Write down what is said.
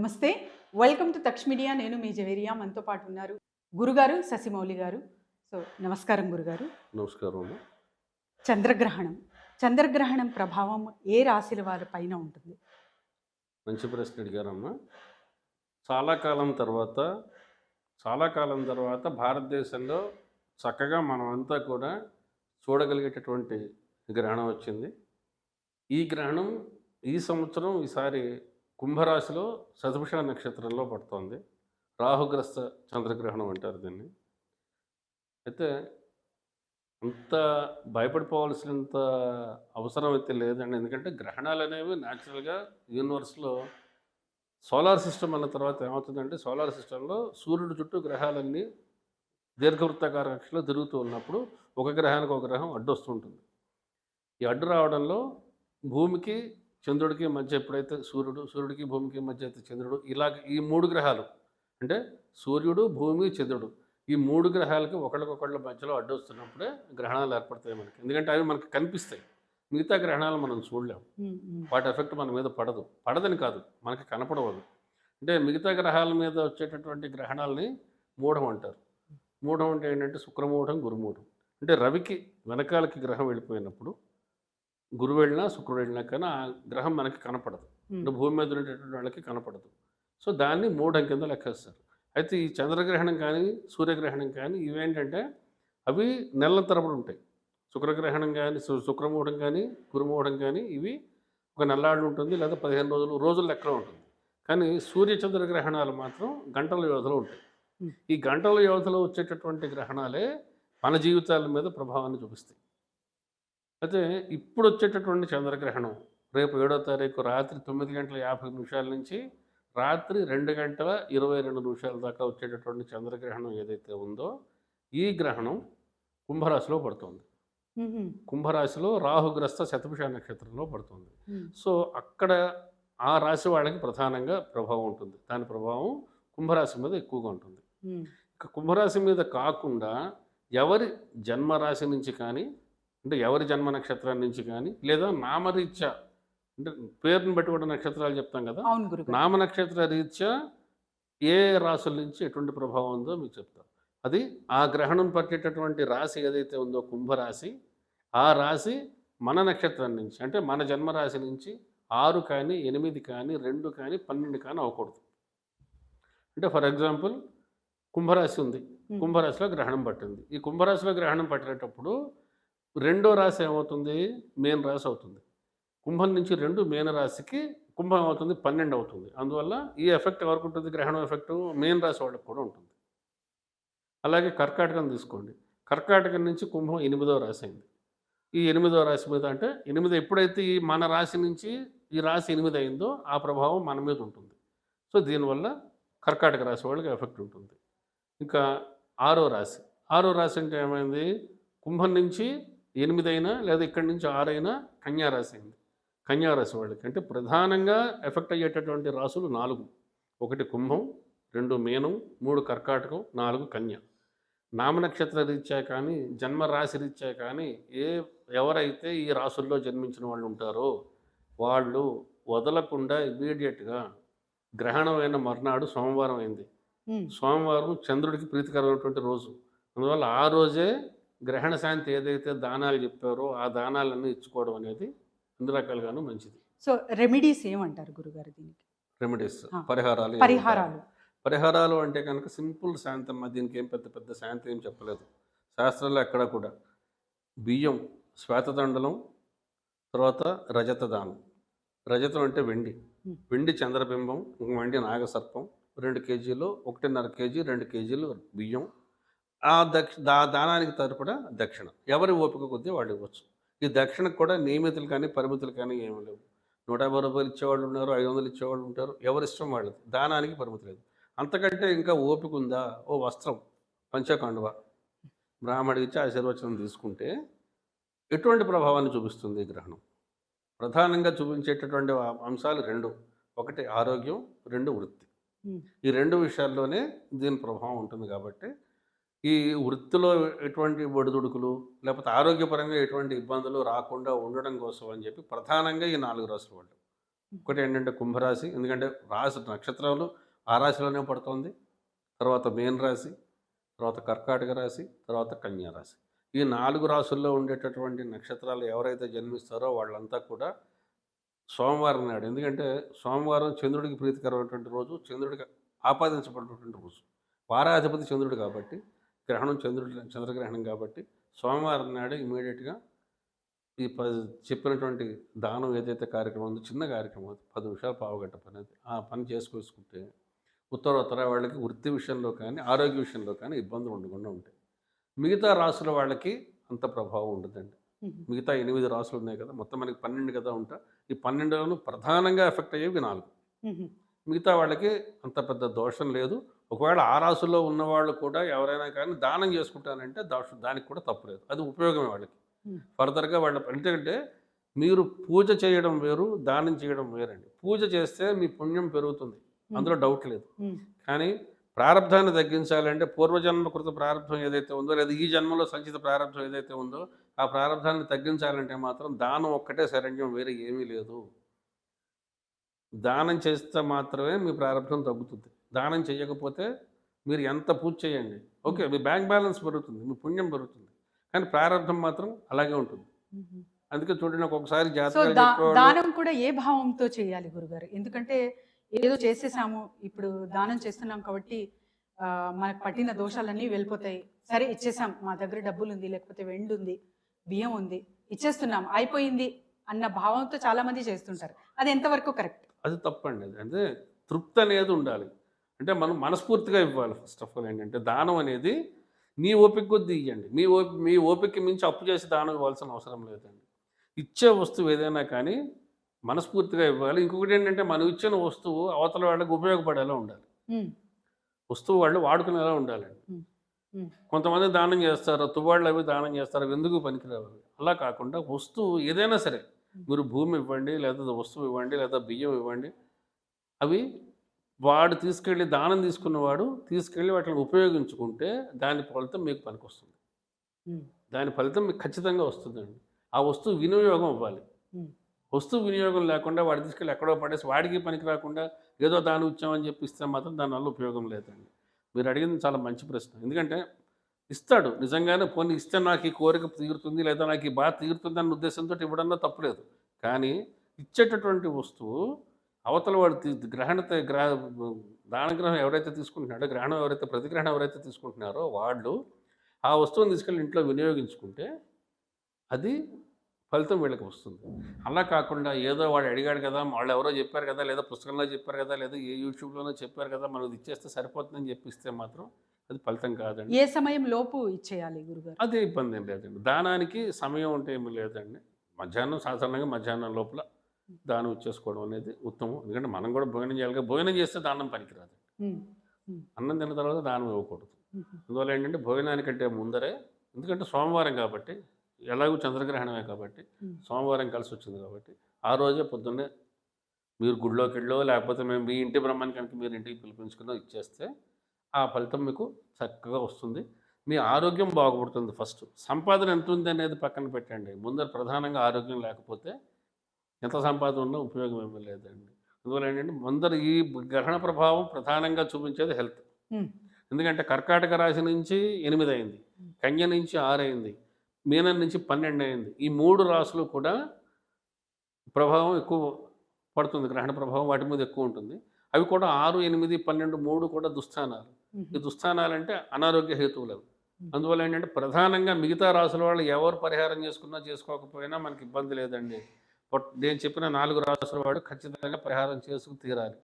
నమస్తే. Welcome to Taksh media నేను మీ జవేరియా. మనతో పాటు ఉన్నారు గురుగారు శశిమౌళి గారు. సో నమస్కారం గురుగారు. నమస్కారం. చంద్రగ్రహణం. చంద్రగ్రహణం ప్రభావం ఏ రాశుల వారి పైన ఉంటుంది? మంచి ప్రశ్న అడిగారమ్మా. చాలా కాలం తర్వాత చాలా కాలం తర్వాత భారతదేశంలో చక్కగా మనం అంతా కూడా చూడగలిగేటటువంటి గ్రహణం వచ్చింది. ఈ గ్రహణం ఈ సంవత్సరం ఈసారి కుంభరాశిలో శతభిష నక్షత్రంలో పడుతోంది. రాహుగ్రస్త చంద్రగ్రహణం అంటారు దీన్ని. అయితే అంత భయపడిపోవాల్సినంత అవసరం అయితే లేదండి. ఎందుకంటే గ్రహణాలు అనేవి న్యాచురల్గా యూనివర్స్లో సోలార్ సిస్టమ్ అన్న తర్వాత ఏమవుతుందంటే సోలార్ సిస్టంలో సూర్యుడు చుట్టూ గ్రహాలన్నీ దీర్ఘవృత్తాకార కక్షలో తిరుగుతూ ఉన్నప్పుడు ఒక గ్రహానికి ఒక గ్రహం అడ్డు వస్తుంటుంది ఈ అడ్డు రావడంలో భూమికి చంద్రుడికి మధ్య ఎప్పుడైతే సూర్యుడు సూర్యుడికి భూమికి మధ్య అయితే చంద్రుడు ఇలాగ ఈ మూడు గ్రహాలు అంటే సూర్యుడు భూమి చంద్రుడు ఈ మూడు గ్రహాలకి ఒకళ్ళకొకళ్ళ మధ్యలో అడ్డు వస్తున్నప్పుడే గ్రహణాలు ఏర్పడతాయి మనకి. ఎందుకంటే అవి మనకి కనిపిస్తాయి. మిగతా గ్రహణాలు మనం చూడలేం. ఉమ్, ఉమ్, వాటి ఎఫెక్ట్ మన మీద పడదు. పడదని కాదు. మనకి కనపడవదు. అంటే మిగతా గ్రహాల మీద వచ్చేటటువంటి గ్రహణాలని మూఢం అంటారు. మూఢం అంటే ఏంటంటే శుక్రమూఢం గురుమూఢం. అంటే రవికి వెనకాలకి గ్రహం వెళ్ళిపోయినప్పుడు గురువు వెళ్ళినా శుక్రుడు వెళ్ళినా కానీ ఆ గ్రహం మనకి కనపడదు. అంటే భూమి మీద ఉండేటటువంటి వాళ్ళకి కనపడదు. సో దాన్ని మూఢం కింద లెక్కేస్తారు. అయితే ఈ చంద్రగ్రహణం కానీ సూర్యగ్రహణం కానీ ఇవేంటంటే అవి నెలల తరబడి ఉంటాయి. శుక్రగ్రహణం కానీ శు- శుక్రమూఢం కానీ గురుమూఢం కానీ ఇవి ఒక నెల్లాళ్ళు ఉంటుంది లేదా పదిహేను రోజులు రోజుల లెక్కలో ఉంటుంది. కానీ సూర్య గ్రహణాలు మాత్రం గంటల వ్యవధిలో ఉంటాయి. ఈ గంటల వ్యవధిలో వచ్చేటటువంటి గ్రహణాలే మన జీవితాల మీద ప్రభావాన్ని చూపిస్తాయి. అయితే ఇప్పుడు వచ్చేటటువంటి చంద్రగ్రహణం రేపు ఏడో తారీఖు రాత్రి తొమ్మిది గంటల యాభై నిమిషాల నుంచి రాత్రి రెండు గంటల ఇరవై రెండు నిమిషాల దాకా వచ్చేటటువంటి చంద్రగ్రహణం ఏదైతే ఉందో ఈ గ్రహణం కుంభరాశిలో పడుతుంది. కుంభరాశిలో రాహుగ్రస్త శతభిష నక్షత్రంలో పడుతుంది. సో అక్కడ ఆ రాశి వాళ్ళకి ప్రధానంగా ప్రభావం ఉంటుంది. దాని ప్రభావం కుంభరాశి మీద ఎక్కువగా ఉంటుంది. ఇక కుంభరాశి మీద కాకుండా ఎవరి జన్మరాశి నుంచి కానీ అంటే ఎవరి జన్మ నక్షత్రం నుంచి కానీ లేదా నామరీత్యా అంటే పేరుని బట్టి కూడా నక్షత్రాలు చెప్తాం కదా. నామ నక్షత్ర రీత్యా ఏ రాసుల నుంచి ఎటువంటి ప్రభావం ఉందో మీకు చెప్తాను అది ఆ గ్రహణం పట్టేటటువంటి రాశి ఏదైతే ఉందో కుంభరాశి ఆ రాశి మన నక్షత్రం నుంచి అంటే మన జన్మరాశి నుంచి ఆరు కానీ ఎనిమిది కానీ రెండు కానీ పన్నెండు కానీ అవ్వకూడదు. అంటే ఫర్ ఎగ్జాంపుల్ కుంభరాశి ఉంది. కుంభరాశిలో గ్రహణం పట్టింది. ఈ కుంభరాశిలో గ్రహణం పట్టేటప్పుడు రెండో రాశి ఏమవుతుంది? మేన రాశి అవుతుంది. కుంభం నుంచి రెండు మేన రాశికి కుంభం అవుతుంది పన్నెండు అవుతుంది. అందువల్ల ఈ ఎఫెక్ట్ ఎవరికి ఉంటుంది? గ్రహణం ఎఫెక్ట్ మేన్ రాశి వాళ్ళకి కూడా ఉంటుంది. అలాగే కర్కాటకం తీసుకోండి. కర్కాటకం నుంచి కుంభం ఎనిమిదో రాశి అయింది. ఈ ఎనిమిదో రాశి మీద అంటే ఎనిమిది ఎప్పుడైతే ఈ మన రాశి నుంచి ఈ రాశి ఎనిమిది అయిందో ఆ ప్రభావం మన మీద ఉంటుంది. సో దీనివల్ల కర్కాటక రాశి వాళ్ళకి ఎఫెక్ట్ ఉంటుంది. ఇంకా ఆరో రాశి. ఆరో రాశి అంటే ఏమైంది? కుంభం నుంచి ఎనిమిది అయినా లేదా ఇక్కడి నుంచి ఆరైనా కన్యారాశి అయింది. కన్యారాశి వాళ్ళకి అంటే ప్రధానంగా ఎఫెక్ట్ అయ్యేటటువంటి రాసులు నాలుగు. ఒకటి కుంభం రెండు మీనం మూడు కర్కాటకం నాలుగు కన్య. నామనక్షత్ర రీత్యా కానీ జన్మ రాశి రీత్యా కానీ ఏ ఎవరైతే ఈ రాసుల్లో జన్మించిన వాళ్ళు ఉంటారో వాళ్ళు వదలకుండా ఇమీడియట్గా గ్రహణమైన మర్నాడు సోమవారం అయింది. సోమవారం చంద్రుడికి ప్రీతికరమైనటువంటి రోజు. అందువల్ల ఆ రోజే గ్రహణ శాంతి ఏదైతే దానాలు చెప్పారో ఆ దానాలన్నీ ఇచ్చుకోవడం అనేది అన్ని రకాలుగాను మంచిది సో రెమెడీస్ ఏమంటారు గురుగారు దీనికి రెమెడీస్. పరిహారాలు పరిహారాలు? పరిహారాలు అంటే కనుక సింపుల్ శాంతి అమ్మ దీనికి ఏం పెద్ద పెద్ద శాంతి ఏం చెప్పలేదు శాస్త్రాల్లో ఎక్కడ కూడా బియ్యం శ్వేతదండలం తర్వాత రజత దానం రజతం అంటే వెండి. వెండి చంద్రబింబం వెండి నాగసర్పం రెండు కేజీలు ఒకటిన్నర కేజీ రెండు కేజీలు బియ్యం ఆ దక్ష దా దానానికి తరపున దక్షిణ. ఎవరి ఓపిక కొద్దీ వాళ్ళు ఇవ్వచ్చు. ఈ దక్షిణకు కూడా నియమితులు కానీ పరిమితులు కానీ ఏమీ లేవు. నూట యాభై రూపాయలు ఇచ్చేవాళ్ళు ఉన్నారు ఐదు వందలు ఇచ్చేవాళ్ళు ఉంటారు. ఎవరి ఇష్టం వాళ్ళది. దానానికి పరిమితి లేదు. అంతకంటే ఇంకా ఓపిక ఉందా? ఓ వస్త్రం పంచకండువ. బ్రాహ్మడికి ఇచ్చి ఆశీర్వచనం తీసుకుంటే ఎటువంటి ప్రభావాన్ని చూపిస్తుంది ఈ గ్రహణం? ప్రధానంగా చూపించేటటువంటి అంశాలు రెండు. ఒకటి ఆరోగ్యం రెండు వృత్తి. ఈ రెండు విషయాల్లోనే దీని ప్రభావం ఉంటుంది కాబట్టి ఈ వృత్తిలో ఎటువంటి ఒడిదుడుకులు లేకపోతే ఆరోగ్యపరంగా ఎటువంటి ఇబ్బందులు రాకుండా ఉండడం కోసం అని చెప్పి ప్రధానంగా ఈ నాలుగు రాశులు ఉంటాయి ఒకటి ఏంటంటే కుంభరాశి ఎందుకంటే రాశి నక్షత్రాలు ఆ రాశిలోనే పడుతుంది. తర్వాత మేన్ రాశి తర్వాత కర్కాటక రాశి తర్వాత కన్యా రాశి. ఈ నాలుగు రాశుల్లో ఉండేటటువంటి నక్షత్రాలు ఎవరైతే జన్మిస్తారో వాళ్ళంతా కూడా సోమవారం నాడు ఎందుకంటే సోమవారం చంద్రుడికి ప్రీతికరమైనటువంటి రోజు చంద్రుడికి ఆపాదించబడినటువంటి రోజు. వారాధిపతి చంద్రుడు కాబట్టి గ్రహణం చంద్రుడి చంద్రగ్రహణం కాబట్టి సోమవారం నాడు ఇమీడియట్గా ఈ ప చెప్పినటువంటి దానం ఏదైతే కార్యక్రమం ఉందో చిన్న కార్యక్రమం అది పది నిమిషాలు పావుగంట పని అది. ఆ పని ఉత్తర ఉత్తర వాళ్ళకి వృత్తి విషయంలో కానీ ఆరోగ్య విషయంలో కానీ ఇబ్బందులు ఉండకుండా ఉంటాయి. మిగతా రాసుల వాళ్ళకి అంత ప్రభావం ఉండదండి. మిగతా ఎనిమిది రాసులు ఉన్నాయి కదా మొత్తం మనకి పన్నెండు కదా ఉంటా. ఈ పన్నెండులోనూ ప్రధానంగా ఎఫెక్ట్ అయ్యేవి నాలుగు. మిగతా వాళ్ళకి అంత పెద్ద దోషం లేదు. ఒకవేళ ఆ రాసుల్లో ఉన్నవాళ్ళు కూడా ఎవరైనా కానీ దానం చేసుకుంటానంటే దోషం దానికి కూడా తప్పు లేదు. అది ఉపయోగమే వాళ్ళకి. ఫర్దర్గా వాళ్ళ ఎందుకంటే మీరు పూజ చేయడం వేరు దానం చేయడం వేరండి. పూజ చేస్తే మీ పుణ్యం పెరుగుతుంది. అందులో డౌట్ లేదు. కానీ ప్రారంధాన్ని తగ్గించాలంటే పూర్వజన్మ కృత ప్రారంభం ఏదైతే ఉందో లేదా ఈ జన్మలో సంచిత ప్రారంభం ఏదైతే ఉందో ఆ ప్రారంధాన్ని తగ్గించాలంటే మాత్రం దానం ఒక్కటే శరణ్యం వేరే ఏమీ లేదు. దానం చేస్తే మాత్రమే మీ ప్రారంభం తగ్గుతుంది. దానం చేయకపోతే మీరు ఎంత పూజ చేయండి? ఓకే మీ బ్యాంక్ బ్యాలెన్స్ పెరుగుతుంది మీ పుణ్యం పెరుగుతుంది కానీ ప్రారంభం మాత్రం అలాగే ఉంటుంది. అందుకే చూడండి చెప్పేవాళ్ళు దానం కూడా ఏ భావంతో చేయాలి గురుగారు? ఎందుకంటే ఏదో చేసేసాము ఇప్పుడు దానం చేస్తున్నాం కాబట్టి మనకు పట్టిన దోషాలన్నీ వెళ్ళిపోతాయి. సరే ఇచ్చేసాం మా దగ్గర డబ్బులు ఉంది లేకపోతే వెండి ఉంది బియ్యం ఉంది ఇచ్చేస్తున్నాం అయిపోయింది అన్న భావంతో చాలా మంది చేస్తుంటారు. అది ఎంతవరకు కరెక్ట్? అది తప్పండి అది అంటే తృప్తి అనేది ఉండాలి. అంటే మనం మనస్ఫూర్తిగా ఇవ్వాలి ఫస్ట్ ఆఫ్ ఆల్ ఏంటంటే దానం అనేది మీ ఓపిక కొద్దీ ఇవ్వండి మీ ఓపి మీ ఓపిక మించి అప్పు చేసి దానం ఇవ్వాల్సిన అవసరం లేదండి. ఇచ్చే వస్తువు ఏదైనా కానీ మనస్ఫూర్తిగా ఇవ్వాలి. ఇంకొకటి ఏంటంటే మనం ఇచ్చిన వస్తువు అవతల వాళ్ళకి ఉపయోగపడేలా ఉండాలి. వస్తువు వాళ్ళు వాడుకునేలా ఉండాలండి. కొంతమంది దానం చేస్తారు? తువాళ్ళు అవి దానం చేస్తారు? ఎందుకు పనికిరావు? అలా కాకుండా వస్తువు ఏదైనా సరే మీరు భూమి ఇవ్వండి లేదా వస్తువు ఇవ్వండి లేదా బియ్యం ఇవ్వండి అవి వాడు తీసుకెళ్ళి దానం తీసుకున్నవాడు తీసుకెళ్ళి వాటిని ఉపయోగించుకుంటే దాని ఫలితం మీకు పనికొస్తుంది. దాని ఫలితం మీకు ఖచ్చితంగా వస్తుందండి. ఆ వస్తువు వినియోగం అవ్వాలి. వస్తువు వినియోగం లేకుండా వాడు తీసుకెళ్ళి ఎక్కడో పడేసి వాడికి పనికి రాకుండా ఏదో దాని ఇచ్చామని చెప్పి ఇస్తే మాత్రం దానివల్ల ఉపయోగం లేదండి. మీరు అడిగింది చాలా మంచి ప్రశ్న. ఎందుకంటే ఇస్తాడు. నిజంగానే పోనీ ఇస్తే నాకు ఈ కోరిక తీరుతుంది లేదా నాకు ఈ బాధ తీరుతుంది అన్న ఉద్దేశంతో ఇవ్వడంలో తప్పులేదు కానీ ఇచ్చేటటువంటి వస్తువు అవతల వాడు తీ- గ్రహణ గ్రహ దానగ్రహం ఎవరైతే తీసుకుంటున్నాడో గ్రహణం ఎవరైతే ప్రతిగ్రహణం ఎవరైతే తీసుకుంటున్నారో వాళ్ళు ఆ వస్తువుని తీసుకెళ్ళి ఇంట్లో వినియోగించుకుంటే అది ఫలితం వీళ్ళకి వస్తుంది. అలా కాకుండా ఏదో వాడు అడిగాడు కదా వాళ్ళు ఎవరో చెప్పారు కదా లేదా పుస్తకంలో చెప్పారు కదా లేదా ఏ యూట్యూబ్లోనో చెప్పారు కదా మనది ఇచ్చేస్తే సరిపోతుందని చెప్పిస్తే మాత్రం అది ఫలితం కాదండి. ఏ సమయం లోపు ఇచ్చేయాలి గురుగారు? అదే ఇబ్బంది ఏం లేదండి. దానానికి సమయం అంటే ఏమీ లేదండి. మధ్యాహ్నం సాధారణంగా మధ్యాహ్నం లోపల దానం ఇచ్చేసుకోవడం అనేది ఉత్తమం. ఎందుకంటే మనం కూడా భోజనం చేయాలి. భోజనం చేస్తే దానం పనికిరాదు. అన్నం తిన్న తర్వాత దానం ఇవ్వకూడదు. అందువల్ల ఏంటంటే భోజనానికంటే ముందరే ఎందుకంటే సోమవారం కాబట్టి ఎలాగో చంద్రగ్రహణమే కాబట్టి. సోమవారం కలిసి వచ్చింది కాబట్టి ఆ రోజే పొద్దున్నే మీరు గుడిలోకి వెళ్ళో లేకపోతే మేము మీ ఇంటి బ్రహ్మాన్ని కనుక మీరు ఇంటికి పిలిపించుకున్నో ఇచ్చేస్తే ఆ ఫలితం మీకు చక్కగా వస్తుంది. మీ ఆరోగ్యం బాగుపడుతుంది ఫస్ట్. సంపాదన ఎంత ఉంది అనేది పక్కన పెట్టండి. ముందర ప్రధానంగా ఆరోగ్యం లేకపోతే ఎంత సంపాదన ఉన్నా ఉపయోగం ఏమీ లేదండి. అందువల్ల ఏంటంటే ముందర ఈ గ్రహణ ప్రభావం ప్రధానంగా చూపించేది హెల్త్ ఎందుకంటే కర్కాటక రాశి నుంచి ఎనిమిది అయింది. కన్య నుంచి ఆరు అయింది. మీనం నుంచి పన్నెండు అయింది. ఈ మూడు రాసులు కూడా ప్రభావం ఎక్కువ పడుతుంది. గ్రహణ ప్రభావం వాటి మీద ఎక్కువ ఉంటుంది. అవి కూడా ఆరు ఎనిమిది పన్నెండు మూడు కూడా దుస్థానాలు. ఈ దుస్థానాలు అంటే అనారోగ్య హేతువులు అందువల్ల ఏంటంటే ప్రధానంగా మిగతా రాసుల వాళ్ళు ఎవరు పరిహారం చేసుకున్నా చేసుకోకపోయినా మనకి ఇబ్బంది లేదండి. నేను చెప్పిన నాలుగు రాసుల వాడు ఖచ్చితంగా పరిహారం చేసుకు తీరాలి.